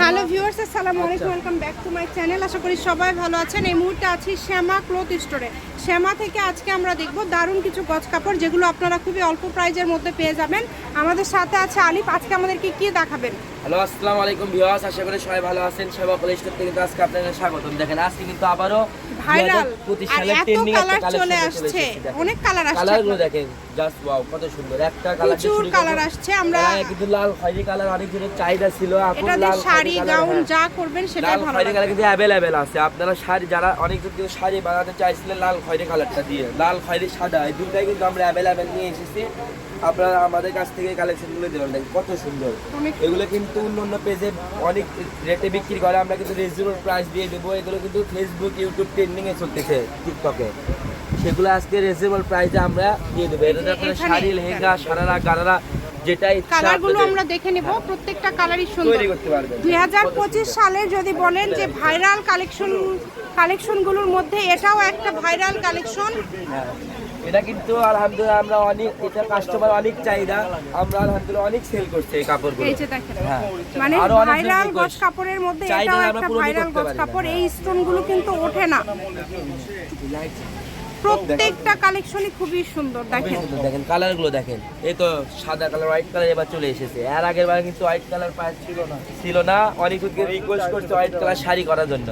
Hello viewers আসসালামু আলাইকুম welcome back to my channel. আশা করি সবাই ভালো আছেন। এই মুহূর্তে আছি শ্যামা ক্লথ স্টোরে। শ্যামা থেকে আজকে আমরা দেখব দারুণ কিছু গজ কাপড় যেগুলো আপনারা খুবই অল্প প্রাইজের মধ্যে পেয়ে যাবেন। আমাদের সাথে আছে আলিফ। আজকে আমাদেরকে কি দেখাবেন? হ্যালো আসসালামু আলাইকুম ভিউয়ার্স। আশা করি সবাই ভালো আছেন। সেবা প্লে স্টোর থেকে আজকে আপনাদের স্বাগতম। দেখেন আজকে কিন্তু আবারও ভাইরাল। 2025 আর এত কালার চলে আসছে। অনেক কালার আসছে। কালারগুলো দেখেন। জাস্ট ওয়াও কত সুন্দর। একটা কালার প্রচুর কালার আসছে আমরা কিন্তু লাল খয়েরি কালার অনেক চাহিদা ছিল এখন লাল শাড়ি গাউন যা করবেন সেটাই লাল ভালো খয়েরি কালার কিন্তু আছে। আপনারা শাড়ি যারা অনেক কিন্তু শাড়ি বানাতে চাইছিলেন লাল খয়েরি কালারটা দিয়ে। লাল খয়েরি সাদা এই দুটাই কিন্তু আমরা নিয়ে এসেছি। আপনারা আমাদের কাছ থেকে কালেকশনগুলো দেবেন দেখেন কত সুন্দর। এগুলো কিন্তু অন্য অন্য পেজে অনেক রেটে বিক্রি করে। আমরা কিন্তু রিজনেবল প্রাইস দিয়ে দেবো। এগুলো কিন্তু ফেসবুক ইউটিউব ট্রেন্ডিংয়ে চলতেছে টিকটকে সেগুলো আজকে রিজনেবল প্রাইসে আমরা দিয়ে দেবো। এটাতে আপনারা শাড়ি লেহেঙ্গা সারারা গারারা যেটা কালারগুলো আমরা দেখে নেব প্রত্যেকটা কালারই সুন্দর। দুই হাজার পঁচিশ সালে যদি বলেন যে ভাইরাল কালেকশন কালেকশনগুলোর মধ্যে এটাও একটা ভাইরাল কালেকশন হ্যাঁ। এটা কিন্তু আলহামদুলিল্লাহ আমরা অনেক এটা কাস্টমার অনেক চাহিদা। আমরা আলহামদুলিল্লাহ অনেক সেল করছি এই কাপড়গুলো। এই যে দেখেন হ্যাঁ। মানে ভাইরাল গজ কাপড়ের মধ্যে এটাও একটা ভাইরাল গজ কাপড় এই স্টোনগুলো কিন্তু ওঠে না। প্রত্যেকটা কালেকশনই খুবই সুন্দর দেখেন। দেখেন কালারগুলো দেখেন। এই তো সাদা কালার হোয়াইট কালার এবার চলে এসেছে। এর আগের বার কিন্তু হোয়াইট কালার ছিল না। ছিল না রিকোয়েস্ট করছে হোয়াইট কালার শাড়ি করার জন্য।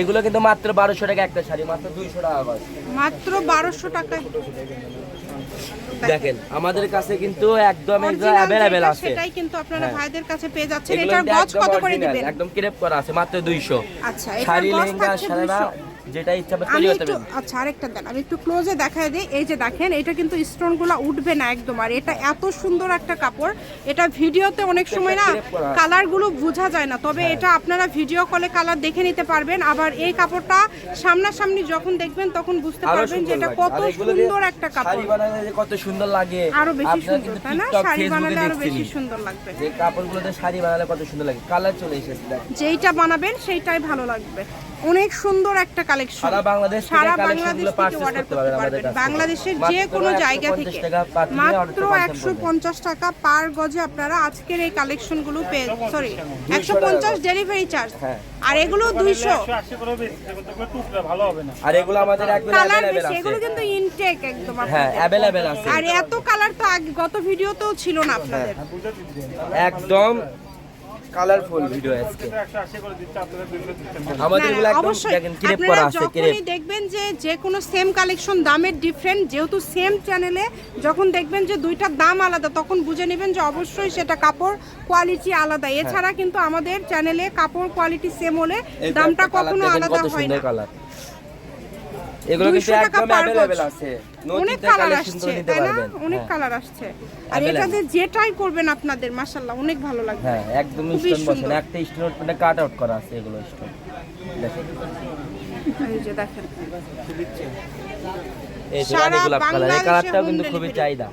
এগুলো কিন্তু মাত্র বারোশো টাকা একটা শাড়ি মাত্র দুইশো টাকা করে। মাত্র বারোশো টাকায়। দেখেন আমাদের কাছে কিন্তু একদম অ্যাভেলেবেল আছে। সেটাই কিন্তু আপনারা হ্যাঁ। ভাইদের কাছে পেয়ে যাচ্ছেন। এটার গজ কত করে দিবেন? একদম ক্রেপ করা আছে মাত্র দুইশো। আচ্ছা শাড়ি লেহেঙ্গা 200 যেটা ইচ্ছা করতে একটু আচ্ছা আরেকটা দেন আমি একটু ক্লোজে দেখায় দিই। এই যে দেখেন এটা কিন্তু স্টোনগুলো উঠবে না একদম আর এটা এত সুন্দর একটা কাপড়। এটা ভিডিওতে অনেক সময় না কালারগুলো বোঝা যায় না তবে হ্যাঁ। এটা আপনারা ভিডিও কলে কালার দেখে নিতে পারবেন। আবার এই কাপড়টা সামনাসামনি যখন দেখবেন তখন বুঝতে পারবেন যে এটা কত সুন্দর একটা শাড়ি কাপড়। বানালে কত সুন্দর লাগে। আরও বেশি সুন্দর তাই না? শাড়ি বানালে আরও বেশি সুন্দর লাগবে। যে কাপড়গুলোতে শাড়ি বানালে কত সুন্দর লাগে। কালার চলে এসেছে যেইটা বানাবেন সেইটাই ভালো লাগবে। অনেক সুন্দর একটা কালেকশন সারা বাংলাদেশ থেকে সারা বাংলাদেশ থেকে অর্ডার করতে পারবেন। বাংলাদেশের যে কোনো জায়গা থেকে। মাত্র করতে একশো পারবেন। পঞ্চাশ টাকা পার গজে আপনারা আজকের এই কালেকশনগুলো পেয়ে সরি 200 একশো পঞ্চাশ ডেলিভারি চার্জ হ্যাঁ। আর এগুলো দুইশো। ভালো হবে না। আর এগুলো আমাদের একদম আছে এগুলো কিন্তু ইনটেক একদম হ্যাঁ। আছে। আর এত কালার তো আগে গত ভিডিওতেও ছিল না আপনাদের। একদম কালারফুল ভিডিও আজকে। আমাদের এগুলো একদম দেখেন ক্রেপ করা আছে ক্রেপ দেখবেন যে যে কোনো সেম কালেকশন দামের ডিফারেন্ট যেহেতু সেম চ্যানেলে যখন দেখবেন যে দুইটার দাম আলাদা তখন বুঝে নেবেন যে অবশ্যই সেটা কাপড় কোয়ালিটি আলাদা। হ্যাঁ। এছাড়া কিন্তু আমাদের চ্যানেলে কাপড় কোয়ালিটি সেম হলে দামটা কখনো আলাদা হয় না। এগুলো কিন্তু একদম। অ্যাভেলেবেল আছে। অনেক কালার আসছে তাই না? অনেক হ্যাঁ। কালার আসছে। আর। এটাতে যেটাই করবেন আপনাদের মাশাল্লাহ অনেক ভালো লাগবে। হ্যাঁ একদম স্টোন একটা স্টোন মানে কাট আউট করা আছে এগুলো স্টোন দেখেন। এই যে দেখেন। এই যে সারা কালার এই বাংলাদেশে কালারটাও কিন্তু খুবই। চাহিদা।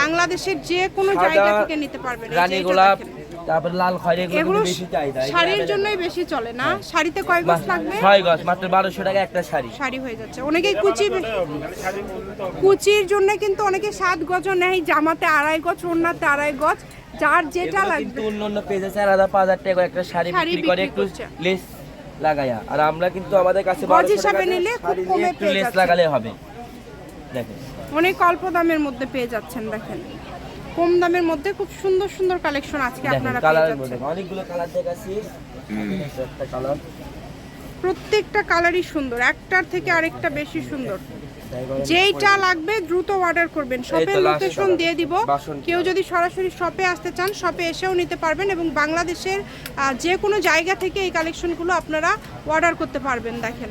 বাংলাদেশের যে কোনো জায়গা থেকে নিতে পারবেন। রানী গোলাপ। তারপর লাল খয়েরি এগুলো বেশি চাহিদা শাড়ির জন্যই বেশি চলে না? শাড়িতে কয় গজ লাগবে? ছয় গজ মাত্র বারোশো টাকা একটা শাড়ি। শাড়ি হয়ে যাচ্ছে। অনেকেই কুচি কুচির জন্য কিন্তু অনেকে সাত গজও নেয় জামাতে আড়াই গজ ওড়নাতে আড়াই গজ যার যেটা লাগবে। কিন্তু অন্য অন্য পেজে চার হাজার পাঁচ হাজার টাকা একটা শাড়ি বিক্রি করে একটু লেস লাগায়া। আর আমরা কিন্তু আমাদের কাছে গজ হিসাবে নিলে খুব কমে পেয়ে লেস লাগালে হবে। দেখেন। অনেক অল্প দামের মধ্যে পেয়ে যাচ্ছেন দেখেন। কম দামের মধ্যে খুব সুন্দর সুন্দর কালেকশন আজকে আপনারা পেয়ে কালার যাচ্ছেন। অনেকগুলো কালার দেখাচ্ছি। একটা কালার প্রত্যেকটা কালারই সুন্দর একটার থেকে আরেকটা বেশি সুন্দর। যেইটা লাগবে দ্রুত অর্ডার করবেন। শপের লোকেশন দিয়ে দিব। কেউ যদি সরাসরি শপে আসতে চান শপে এসেও নিতে পারবেন এবং বাংলাদেশের যে কোনো জায়গা থেকে এই কালেকশনগুলো আপনারা অর্ডার করতে পারবেন দেখেন।